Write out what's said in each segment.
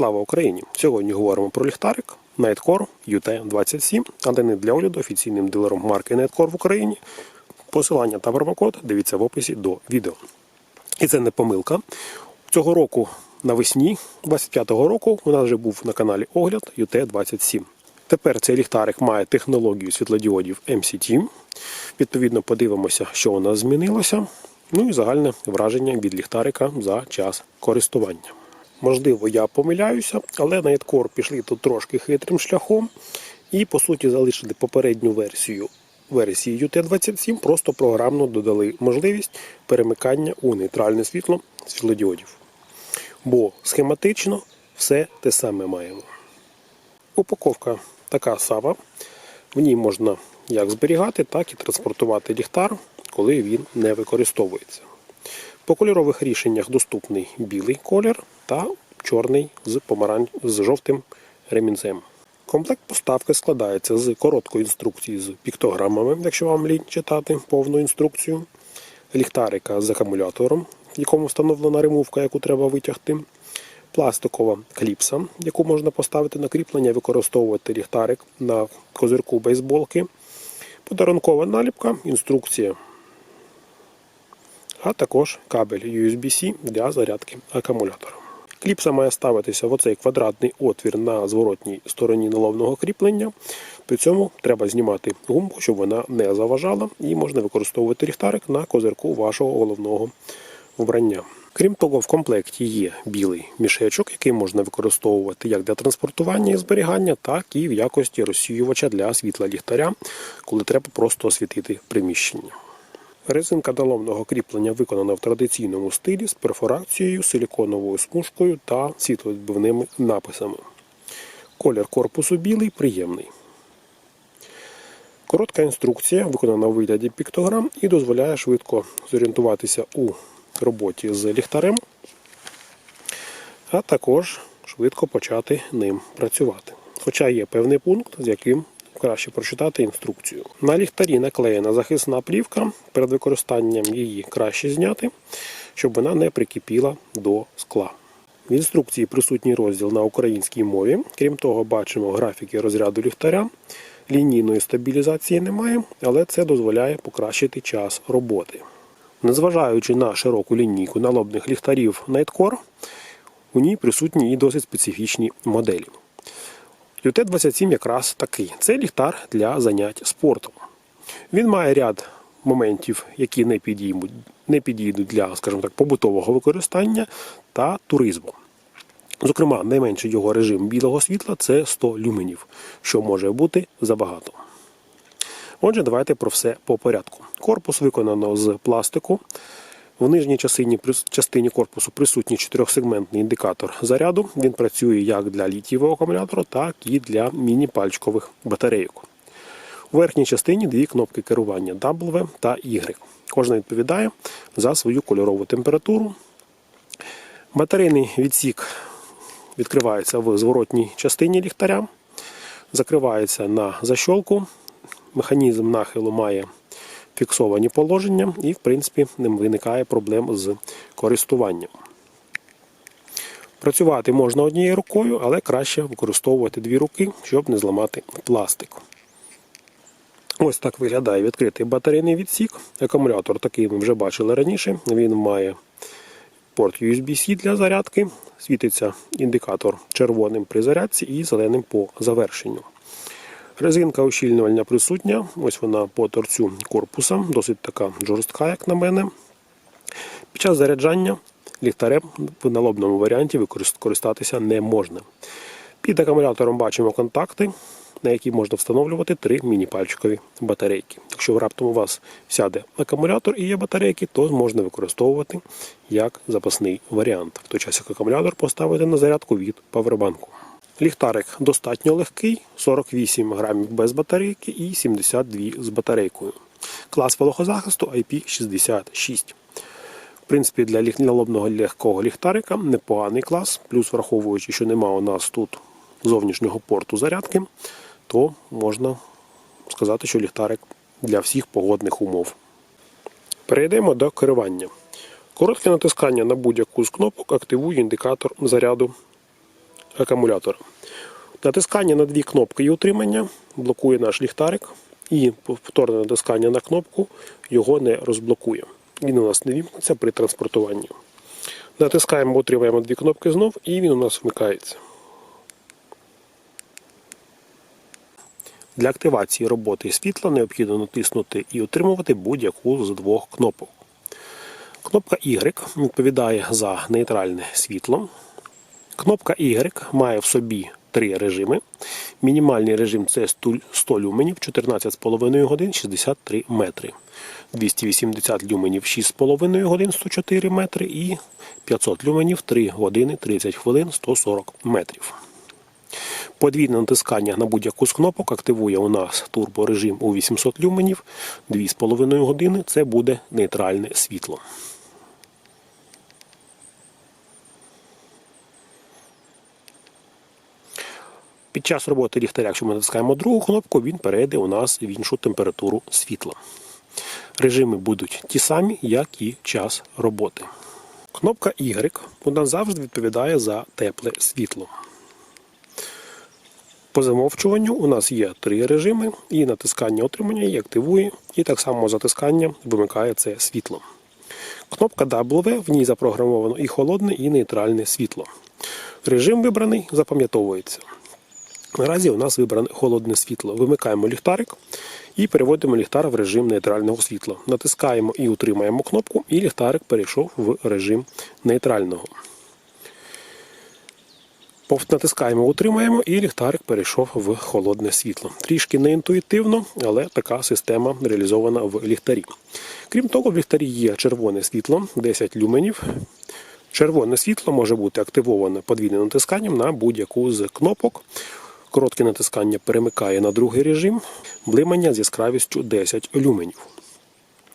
Слава Україні! Сьогодні говоримо про ліхтарик Nightcore UT27, а не для огляду офіційним дилером марки Nightcore в Україні. Посилання та промокод дивіться в описі до відео. І це не помилка. Цього року навесні 25-го року у нас вже був на каналі огляд UT27. Тепер цей ліхтарик має технологію світлодіодів MCT. Відповідно, подивимося, що у нас змінилося. Ну і загальне враження від ліхтарика за час користування. Можливо, я помиляюся, але Nightcore пішли тут трошки хитрим шляхом і, по суті, залишили попередню версію версії UT27, просто програмно додали можливість перемикання у нейтральне світло світлодіодів. Бо схематично все те саме маємо. Упаковка така сама. В ній можна як зберігати, так і транспортувати ліхтар, коли він не використовується. По кольорових рішеннях доступний білий колір та чорний з, помаран... з жовтим ремінцем. Комплект поставки складається з короткої інструкції з піктограмами, якщо вам лінь читати повну інструкцію, ліхтарика з акумулятором, в якому встановлена ремувка, яку треба витягти, пластикова кліпса, яку можна поставити на кріплення, використовувати ліхтарик на козирку бейсболки, подарункова наліпка, інструкція а також кабель USB-C для зарядки акумулятора. Кліпса має ставитися в оцей квадратний отвір на зворотній стороні наловного кріплення. При цьому треба знімати гумку, щоб вона не заважала, і можна використовувати ліхтарик на козирку вашого головного вбрання. Крім того, в комплекті є білий мішечок, який можна використовувати як для транспортування і зберігання, так і в якості розсіювача для світла ліхтаря, коли треба просто освітити приміщення. Резинка доломного кріплення виконана в традиційному стилі з перфорацією, силіконовою смужкою та світловідбивними написами. Колір корпусу білий, приємний. Коротка інструкція виконана в вигляді піктограм і дозволяє швидко зорієнтуватися у роботі з ліхтарем, а також швидко почати ним працювати. Хоча є певний пункт, з яким краще прочитати інструкцію. На ліхтарі наклеєна захисна плівка. Перед використанням її краще зняти, щоб вона не прикипіла до скла. В інструкції присутній розділ на українській мові. Крім того, бачимо графіки розряду ліхтаря. Лінійної стабілізації немає, але це дозволяє покращити час роботи. Незважаючи на широку лінійку налобних ліхтарів Nightcore, у ній присутні і досить специфічні моделі. UT27 якраз такий. Це ліхтар для занять спортом. Він має ряд моментів, які не не підійдуть для, скажімо так, побутового використання та туризму. Зокрема, найменший його режим білого світла це 100 люменів, що може бути забагато. Отже, давайте про все по порядку. Корпус виконано з пластику. В нижній частині, корпусу присутній чотирьохсегментний індикатор заряду. Він працює як для літієвого акумулятора, так і для міні-пальчикових батарейок. У верхній частині дві кнопки керування W та Y. Кожна відповідає за свою кольорову температуру. Батарейний відсік відкривається в зворотній частині ліхтаря, закривається на защолку. Механізм нахилу має фіксовані положення, і, в принципі, не виникає проблем з користуванням. Працювати можна однією рукою, але краще використовувати дві руки, щоб не зламати пластик. Ось так виглядає відкритий батарейний відсік. Акумулятор такий ми вже бачили раніше. Він має порт USB-C для зарядки. Світиться індикатор червоним при зарядці і зеленим по завершенню. Резинка ущільнювальня присутня. Ось вона по торцю корпуса, досить така жорстка, як на мене. Під час заряджання ліхтарем в налобному варіанті використатися не можна. Під акумулятором бачимо контакти, на які можна встановлювати три міні-пальчикові батарейки. Якщо раптом у вас сяде акумулятор і є батарейки, то можна використовувати як запасний варіант. В той час як акумулятор поставити на зарядку від павербанку. Ліхтарик достатньо легкий, 48 грамів без батарейки і 72 з батарейкою. Клас вологозахисту IP66. В принципі, для налобного легкого ліхтарика непоганий клас, плюс враховуючи, що нема у нас тут зовнішнього порту зарядки, то можна сказати, що ліхтарик для всіх погодних умов. Перейдемо до керування. Коротке натискання на будь-яку з кнопок активує індикатор заряду акумулятора. Натискання на дві кнопки і утримання блокує наш ліхтарик, і повторне натискання на кнопку його не розблокує. Він у нас не вімкнеться при транспортуванні. Натискаємо, утримуємо дві кнопки знов, і він у нас вмикається. Для активації роботи світла необхідно натиснути і утримувати будь-яку з двох кнопок. Кнопка Y відповідає за нейтральне світло. Кнопка Y має в собі три режими. Мінімальний режим це 100 люменів, 14,5 годин 63 метри. 280 люменів 6,5 годин 104 метри і 500 люменів 3 години 30 хвилин 140 метрів. Подвійне натискання на будь-яку з кнопок активує у нас турборежим у 800 люменів 2,5 години. Це буде нейтральне світло. Під час роботи ліхтаря, якщо ми натискаємо другу кнопку, він перейде у нас в іншу температуру світла. Режими будуть ті самі, як і час роботи. Кнопка Y вона завжди відповідає за тепле світло. По замовчуванню у нас є три режими, і натискання отримання її активує, і так само затискання вимикає це світло. Кнопка W, в ній запрограмовано і холодне, і нейтральне світло. Режим вибраний запам'ятовується. Наразі у нас вибране холодне світло. Вимикаємо ліхтарик і переводимо ліхтар в режим нейтрального світла. Натискаємо і утримаємо кнопку, і ліхтарик перейшов в режим нейтрального. Натискаємо, утримаємо, і ліхтарик перейшов в холодне світло. Трішки неінтуїтивно, але така система реалізована в ліхтарі. Крім того, в ліхтарі є червоне світло 10 люменів. Червоне світло може бути активоване подвійним натисканням на будь-яку з кнопок. Коротке натискання перемикає на другий режим, блимання з яскравістю 10 люменів.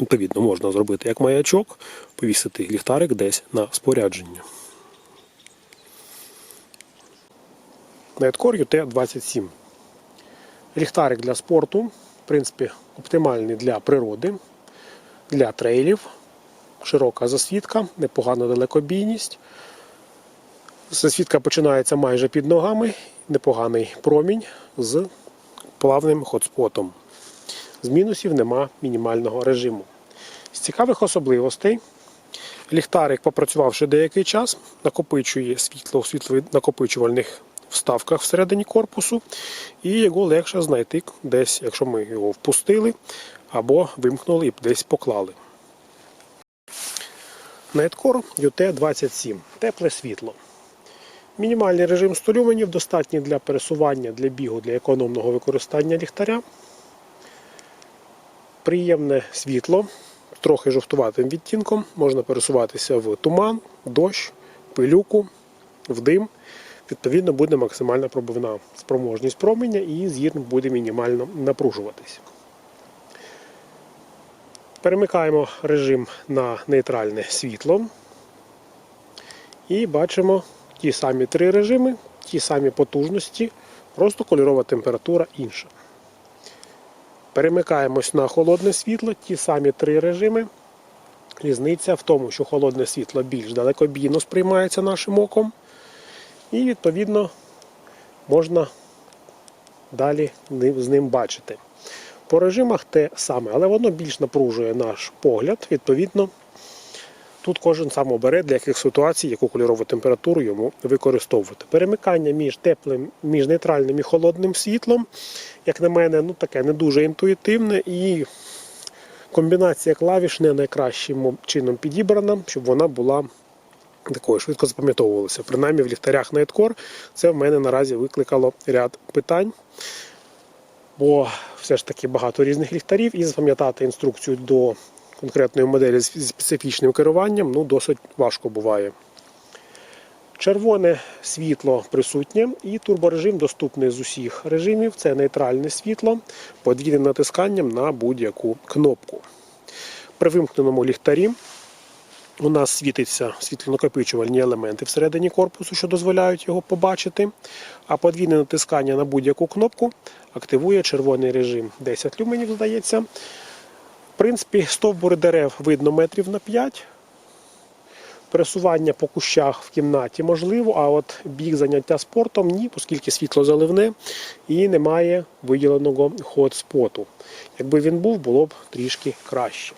Відповідно, можна зробити як маячок, повісити ліхтарик десь на спорядження. Nightcore UT27. Ліхтарик для спорту, в принципі, оптимальний для природи, для трейлів, широка засвітка, непогана далекобійність. Засвітка починається майже під ногами, непоганий промінь з плавним хотспотом. З мінусів нема мінімального режиму. З цікавих особливостей ліхтарик, попрацювавши деякий час, накопичує світло у світлонакопичувальних вставках всередині корпусу, і його легше знайти десь, якщо ми його впустили або вимкнули і десь поклали. Nightcore UT27. Тепле світло. Мінімальний режим 100 люменів достатній для пересування, для бігу, для економного використання ліхтаря. Приємне світло, трохи жовтуватим відтінком. Можна пересуватися в туман, дощ, пилюку, в дим. Відповідно, буде максимальна пробивна спроможність променя і зір буде мінімально напружуватись. Перемикаємо режим на нейтральне світло. І бачимо ті самі три режими, ті самі потужності, просто кольорова температура інша. Перемикаємось на холодне світло, ті самі три режими. Різниця в тому, що холодне світло більш далекобійно сприймається нашим оком. І, відповідно, можна далі з ним бачити. По режимах те саме, але воно більш напружує наш погляд. Відповідно, тут кожен сам обере, для яких ситуацій, яку кольорову температуру йому використовувати. Перемикання між теплим, між нейтральним і холодним світлом, як на мене, ну таке не дуже інтуїтивне і комбінація клавіш не найкращим чином підібрана, щоб вона була такою швидко запам'ятовувалася. Принаймні в ліхтарях Nightcore це в мене наразі викликало ряд питань. Бо все ж таки багато різних ліхтарів і запам'ятати інструкцію до конкретної моделі з специфічним керуванням ну, досить важко буває. Червоне світло присутнє і турборежим доступний з усіх режимів. Це нейтральне світло подвійним натисканням на будь-яку кнопку. При вимкненому ліхтарі у нас світиться світлонакопичувальні елементи всередині корпусу, що дозволяють його побачити. А подвійне натискання на будь-яку кнопку активує червоний режим 10 люменів, здається. В принципі, стовбури дерев видно метрів на 5. Пересування по кущах в кімнаті можливо, а от біг заняття спортом ні, оскільки світло заливне і немає виділеного хот-споту. Якби він був, було б трішки краще.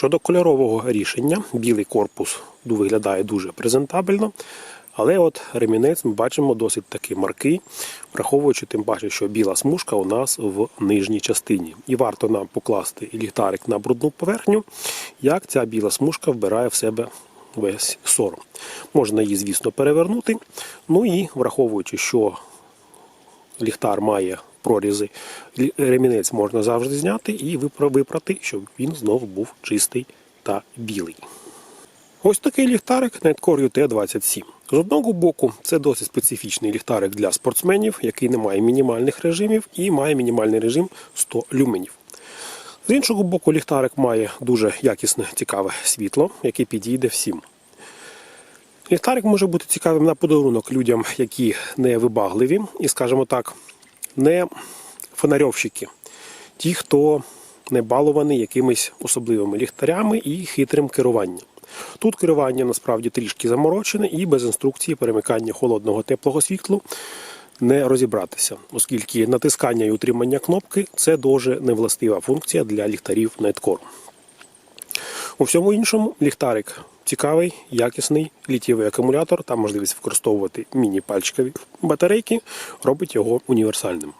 Щодо кольорового рішення, білий корпус виглядає дуже презентабельно, але от ремінець ми бачимо досить таки маркий, враховуючи тим паче, що біла смужка у нас в нижній частині. І варто нам покласти ліхтарик на брудну поверхню, як ця біла смужка вбирає в себе весь сором. Можна її, звісно, перевернути. Ну і враховуючи, що ліхтар має прорізи, ремінець можна завжди зняти і випрати, щоб він знову був чистий та білий. Ось такий ліхтарик Nightcore UT27. З одного боку, це досить специфічний ліхтарик для спортсменів, який не має мінімальних режимів і має мінімальний режим 100 люменів. З іншого боку, ліхтарик має дуже якісне цікаве світло, яке підійде всім. Ліхтарик може бути цікавим на подарунок людям, які не вибагливі і, скажімо так, не фонарьовщики. Ті, хто не балований якимись особливими ліхтарями і хитрим керуванням. Тут керування насправді трішки заморочене і без інструкції перемикання холодного теплого світлу не розібратися, оскільки натискання і утримання кнопки це дуже невластива функція для ліхтарів Nightcore. У всьому іншому ліхтарик цікавий, якісний літієвий акумулятор та можливість використовувати міні-пальчикові батарейки робить його універсальним.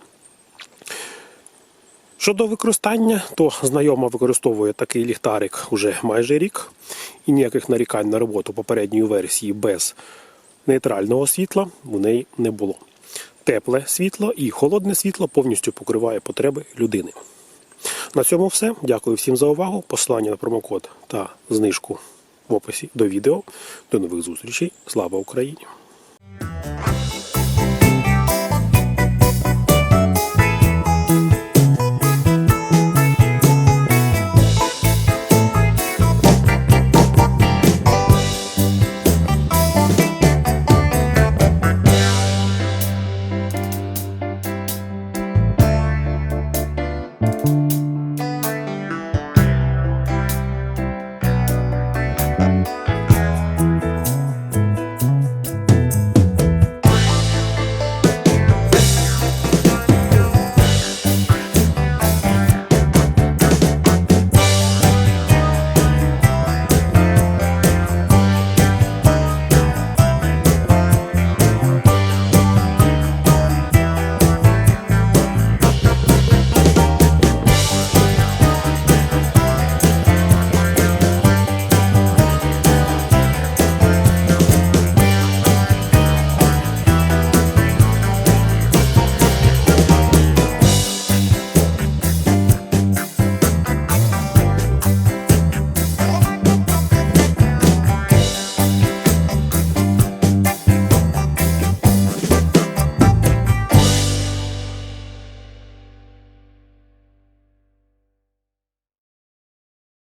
Щодо використання, то знайома використовує такий ліхтарик уже майже рік, і ніяких нарікань на роботу попередньої версії без нейтрального світла в неї не було. Тепле світло і холодне світло повністю покриває потреби людини. На цьому все. Дякую всім за увагу. Посилання на промокод та знижку в описі до відео. До нових зустрічей. Слава Україні!